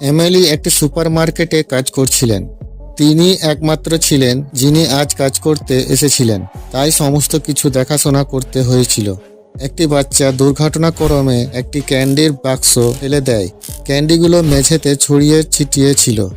MLE একটি সুপারমার্কেটে কাজ করছিলেন। তিনি একমাত্র ছিলেন যিনি আজ কাজ করতে এসেছিলেন। তাই সমস্ত কিছু দেখাশোনা করতে হয়েছিল। একটি বাচ্চা দুর্ঘটনাক্রমে একটি ক্যান্ডির বাক্স ফেলে দেয়। ক্যান্ডিগুলো মেঝেতে ছড়িয়ে ছিটিয়ে ছিল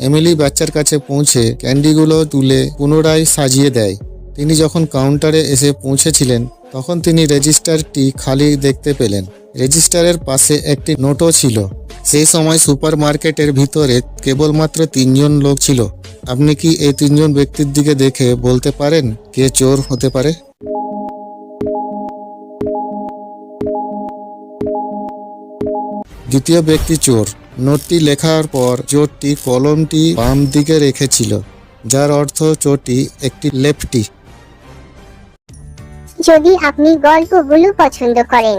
এমিলি বাচ্চার কাছে পৌঁছে ক্যান্ডিগুলো তুলে পুনরায় সাজিয়ে দেয়। তিনি যখন কাউন্টারে এসে পৌঁছেছিলেন, তখন তিনি রেজিস্টারটি খালি দেখতে পেলেন। রেজিস্টারের পাশে একটি নোটও ছিল। সেই সময় সুপার মার্কেটের ভিতরে কেবলমাত্র তিনজন লোক ছিল। আপনি কি এই তিনজন ব্যক্তির দিকে দেখে বলতে পারেন কে চোর হতে পারে? দ্বিতীয় ব্যক্তি চোর। নোটটি লেখার পর চোরটি কলমটি বাম দিকে রেখেছিল, যার অর্থ চোরটি একটি লেফটি যদি আপনি গল্পগুলো পছন্দ করেন